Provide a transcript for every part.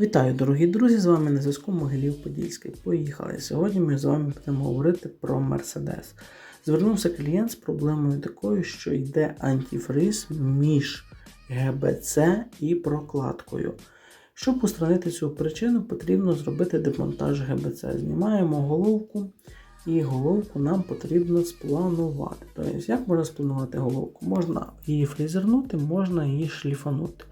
Вітаю, дорогі друзі! З вами на зв'язку Могилів Подільський. Поїхали. Сьогодні ми з вами будемо говорити про Мерседес. Звернувся клієнт з проблемою такою, що йде антифриз між ГБЦ і прокладкою. Щоб устранити цю причину, потрібно зробити демонтаж ГБЦ. Знімаємо головку, і головку нам потрібно спланувати. Тобто, як можна спланувати головку? Можна її фрезернути, можна її шліфанути.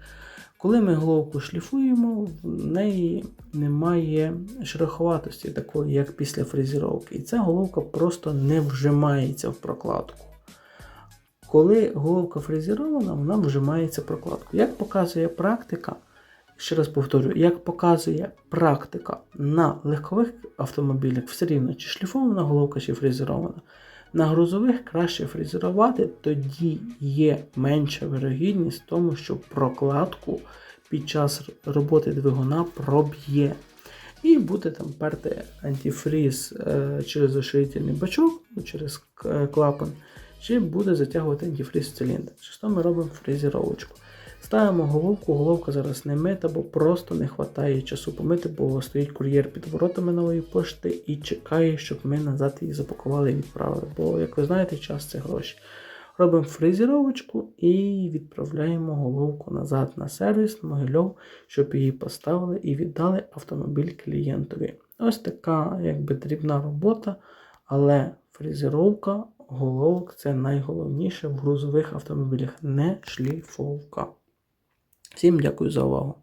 Коли ми головку шліфуємо, в неї немає шероховатості такої, як після фрезеровки. І ця головка просто не вжимається в прокладку. Коли головка фрезерована, вона вжимається в прокладку. Як показує практика, ще раз повторюю, як показує практика на легкових автомобілях, все рівно, чи шліфована головка, чи фрезерована. На грузових краще фрезерувати, тоді є менша вирогідність тому, що прокладку під час роботи двигуна проб'є. І буде там перти антифріз е, через оширительний бачок, через клапан, чи буде затягувати антифріз циліндр. Що ми робимо фрезеровочку. Ставимо головку, головка зараз не мита, бо просто не вистачає часу помити, бо стоїть кур'єр під воротами нової пошти і чекає, щоб ми назад її запакували і відправили. Бо, як ви знаєте, час це гроші. Робимо фрезеровочку і відправляємо головку назад на сервіс на Могильов, щоб її поставили і віддали автомобіль клієнтові. Ось така якби дрібна робота, але фрезеровка головок це найголовніше в грузових автомобілях, не шліфовка. Всім дякую за увагу.